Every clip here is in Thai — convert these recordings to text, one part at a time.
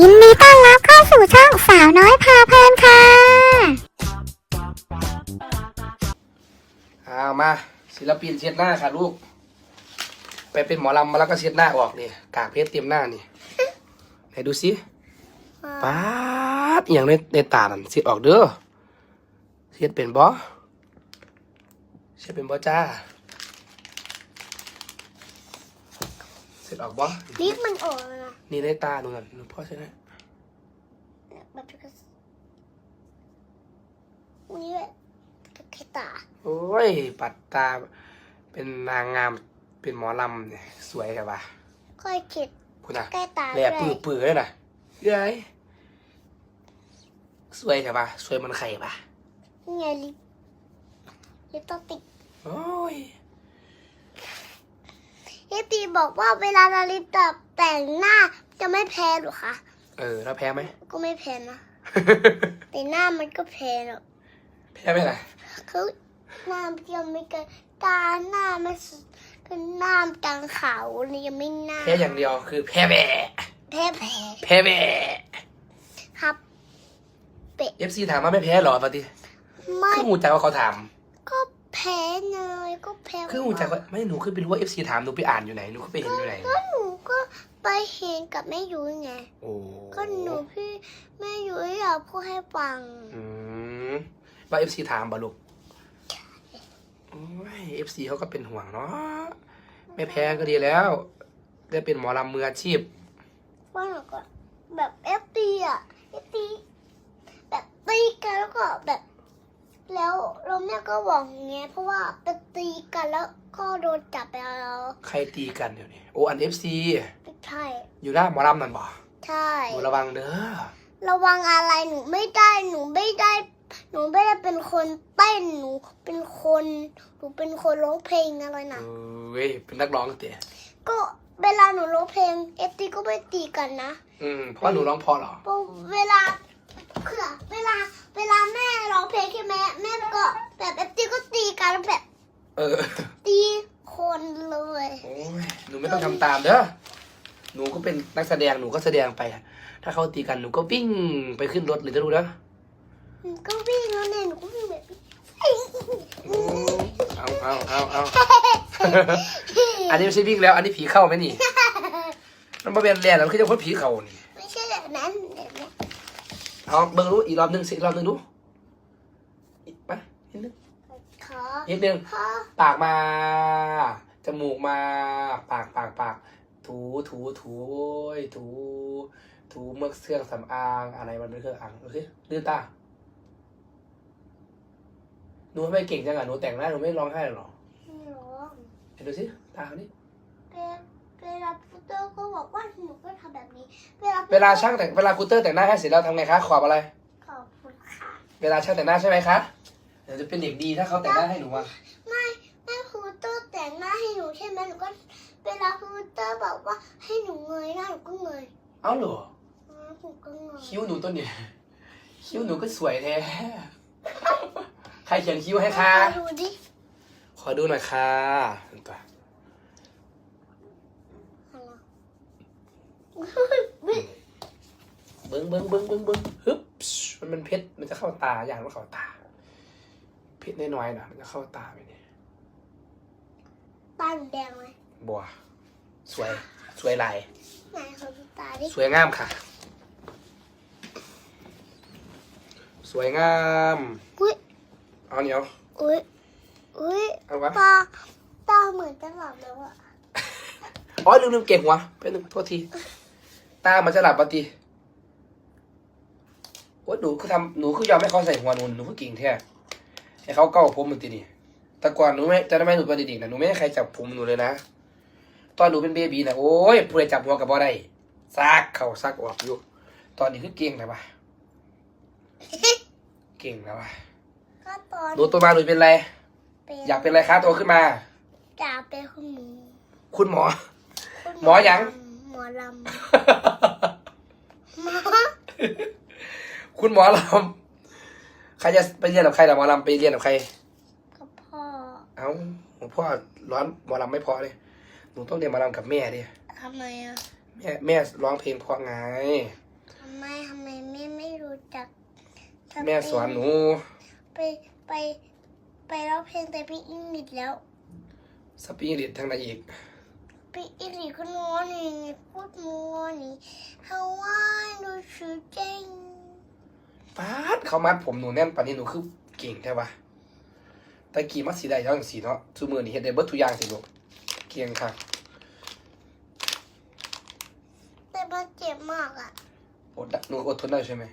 ยินดีต้อนรับเข้าสู่ช่องสาวน้อยพาเพลินค่ะเอามาศิลปินเช็ดหน้าค่ะลูก ไปเป็นหมอลำมาแล้วก็เช็ดหน้าออกนี่กากเพชรเต็มหน้านี่ไหนดูสิป๊าดอหย่างในในตานั่นเช็ดออกเด้อเช็ดเป็นบ่เช็ดเป็นบ่จ้า เช็ดออกบ่ลิฟต์มันออกแล้วนะนี่ในตาดูนั่นหนูพ่อใช่ไหมแบบกระสนี่แหละกระแค่ตา โอ้ย ปัดตา เป็นนางงาม เป็นหมอลำเนี่ย สวยแต่ว่าค่อยเข็ดคุณน่ะใกล้ตาแหลด้วยปื้อปื้อเลยนะเย้ยสวยแต่ว่าสวยมันไข่ปะนี่ไงลิฟต์ลิฟต์ต้องติดโอ้ย เฮตีบอกว่าเวลาเราลิฟต์ตับแต่งหน้าจะไม่แพ้หรอคะเออแล้วแพ้ไหม ก็ไม่แพ้นะแต่หน้ามันก็แพ้หรอกแพ้ไหมล่ะคือหน้ามันยังไม่เกินตาหน้ามันสุดก็หน้ามันกลางขาวนี่ยังไม่หน้าแพ้อย่างเดียวคือแพ้แบะแพ้แพ้แพ้แบะครับเอฟซีถามว่าไม่แพ้เหรอปฏิไม่ คือหูจักว่าเขาถามก็ แพ้เลยก็แพ้คือหูจักว่าไม่หนูคือไปรู้ว่าเอฟซีถามหนูไปอ่านอยู่ไหนหนูก็ไปเห็นอยู่ไหนก็หนูก็ไปเห็นกับแม่ยุ้ยไงโอ้ก็หนูพี่แม่ยุ้ยอยากพูดให้ฟังอืมว่าเอฟซีถามบ่ลูกโอ้ยเอฟซีเขาก็เป็นห่วงเนาะไม่แพ้ก็ดีแล้ว ได้เป็นหมอลำมืออาชีพว่าหนูก็แบบเอฟตีอะเอฟตีแบบตีกันแล้วก็แบบ แล้วเราแม่ก็บอกอย่างเงี้ยเพราะว่าไปตีกันแล้วก็โดนจับไปแล้วใครตีกันเดี๋ยวนี้โอ้อันเอฟซีไม่ใช่อยู่หน้าหมอลำนั่นบ่ใช่หนูระวังเด้อระวังอะไรหนูไม่ได้หนูไม่ได้ หนูไม่ได้เป็นคนเต้นหนูเป็นคนหนูเป็นคนร้องเพลงอะไรเอนะเว้ยเป็นนักร้องเตะก็เวลาหนูร้องเพลงเอฟตีก็ไม่ตีกันนะอืมเพราะหนูร้องเพอเหรอเพราะเวลาเผื่อเวลา เวลาแม่ร้องเพลงใช่ไหมแม่ก็แบบเอฟตีก็ตีกันแบบ เออ ตีคนเลยโอ้ยหนูไม่ต้องทำตามเด้อ หนูก็เป็นนักแสดง หนูก็แสดงไป ถ้าเขาตีกัน หนูก็วิ่งไปขึ้นรถหรือจะรู้เด้อหนูก็วิ่งแล้วเนี่ยหนูก็วิ่งแบบอืมเอาเอาเอาเอา อันนี้ไม่ใช่วิ่งแล้ว อันนี้ผีเข้าไหมนี่ มันมาเป็นแรงแล้วคือจะพ้นผีเข้านี่ ไม่ใช่แบบนั้นแบบนี้เอาเบิ่งรู้อีกรอบหนึงสิอีกรอบหนึงดูอีกไปนิดนึงขอ นิดนึงขอปากมา จมูกมา ปากปากปาก ถูถูถูโอ้ยถู ถูเมือกเครื่องสำอาง อะไรมันเป็นเครื่องอ่างดูสิลืมตา หนูทำไมเก่งจังอะ หนูแต่งหน้า หนูไม่ร้องไห้หรอไม่ร้องเห็นดูสิ ตาเขานี่เวลาเวลาพุตเตอร์ก็บอกว่าหนูก็ทำแบบนี้ เวลาเวลาช่างแต่งเวลากูเตอร์แต่งหน้าให้เสร็จแล้วทำไงคะ ขอบอะไร ขอบคุณค่ะ เวลาช่างแต่งหน้าใช่ไหมคะเดี๋ยวจะเป็นเด็กดีถ้าเขาแต่งหน้าให้หนูอะไม่แม่พุตเตอร์แต่งหน้าให้หนูใช่ไหมหนูก็เวลาพุตเตอร์บอกว่าให้หนูเงยหน้าหนูก็เงยเอ้าเหรออ๋อหนูก็เงยคิ้วหนูต้นเนี่ยคิ้วหนูก็สวยแท้ใครเขียนคิ้วให้คะดูดิขอดูหน่อยค่ะตัวเบิ้งเบิ้งเบิ้งเบิ้งเบิ้งฮึบมันเป็นเพชรมันจะเข้าตาอย่างมันเข้าตาเพชรน้อยๆนะมันจะเข้าตาไปเนี่ยตาหนูแดงไหมบัวสวยสวยลายไหนขอดูตาดิสวยงามค่ะ สวยงามอุ้ยเอาเหนียวอุ้ยอุ้ยเอาวะตาตาเหมือนจะหลับแล้วอะอ๋อลืมลืมเก็บหัวเป็นงโทษที ตามันจะหลับปฏิโอ้ยหนูคือทำหนูคือยอมให้เขาใส่หัวหนูหนูคือเก่งแท้ ให้เขาเก้าผมมันตีนี่แต่ก่อนหนูไม่จะได้ไหมหนูเป็นเด็กๆนะหนูไม่ให้ใครจับผมหนูเลยนะ ตอนหนูเป็นเบบีนะโอ้ยผู้ใดจับหัวกับบ่ได้ซักเข่าซักออกอยู่ ตอนนี้คือเก่งแล้วปะเก่งแล้วปะก็ตอนหนูตัวมาหนูเป็นอะไรเป็นอยากเป็นอะไรคะโตขึ้นมาอยากเป็นคุณหมอคุณหมอคุณหมอหยัง หมอลำหมอคุณหมอลำ ใครจะไปเรียนกับใครล่ะหมอลำไปเรียนกับใคร กับพ่อเอ้าหลวงพ่อร้อนหมอลำไม่เพอเลยหนูต้องเรียนหมอลำกับแม่ดิทำไมอะแม่แม่ร้องเพลงเพราะไงไมทำไมแม่ไม่รู้จักทำไแม่สอนหนู ไปไปไปร้องเพลงแต่พี่อิงลิดแล้วสปีริตทางไหนอีก พี่อิงลิดก็งอนี่พูดงอนี่ฮาวายดูชื่อเจงป๊า ดเขามัดผมหนูแน่นปานนี้หนูคือเก่งใช่ปะตะกี้มัดสีได้เท่าอย่างสีเนาะซูมือนี่เฮ็ดได้เบิดทุกอย่างสิลูกเก่งค่ะ แต่มันเจ็บมากอะอดได้หนูอดทนได้ใช่ไหม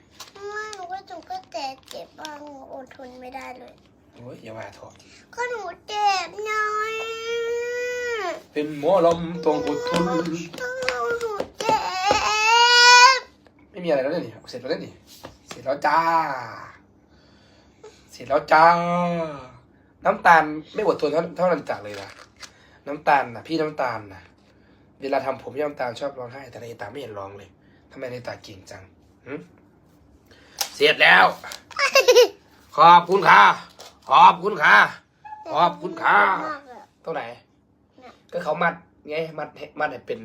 ไม่หนูก็จุกก็แต่เจ็บมากหนูอดทนไม่ได้เลย โอ้ยอย่าว่าเถอะก็หนูเจ็บน้อยเป็นหมอลำต้องอดทนต้องหนูเจ็บ ไม่มีอะไรแล้วเนี่ยนี่เสร็จแล้วเนี่ยนี่เส ร็จแล้วจ้า เสร็จแล้วจ้า น้ำตาลไม่อดทนเท่าเท่านั้นจากเลยนะน้ำตาลนะพี่น้ำตาลนะเวลาทำผมพี่น้ำตาลชอบร้องไห้แต่ในตาไม่เห็นร้องเลยทำไมในตาเก่งจังหึเสร็จแล้ว ขอบคุณค่ะ ขอบคุณค่ะ ขอบคุณค่ะเลยตัวไหร่ก็เขามัดไงมัดให้มัดให้เป็น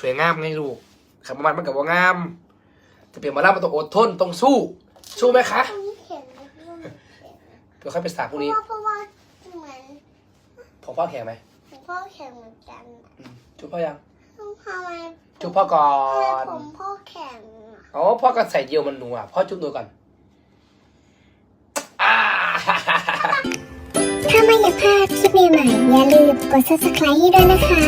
สวยงามไงลูกคำว่ามัดมันกับว่างาม จะเป็นหมาล่ามันต้องอดทนต้องสู้ สู้ไหมคะตรงนี้เข็มนะพี่ว่ามันเข็มนะเดี๋ยวค่อยไปสาพเพรุ่งราะนี้ว่าเพราะว่าเหมือนผมพ่อแข็งไหมหลวงพ่อแข็งเหมือนกันอะอืมจุ๊บพ่อยัง ทำไมจุ๊บพ่อก่อทำไมนผมพ่อแข็งอะอ๋อพ่อก็ใส่เยียวมันหนูอะพ่อจุ๊บหนูก่อนอ่า ถ้าไม่อยากพลาดคลิปใหม่ๆอย่าลืมกด subscribe ให้ด้วยนะคะ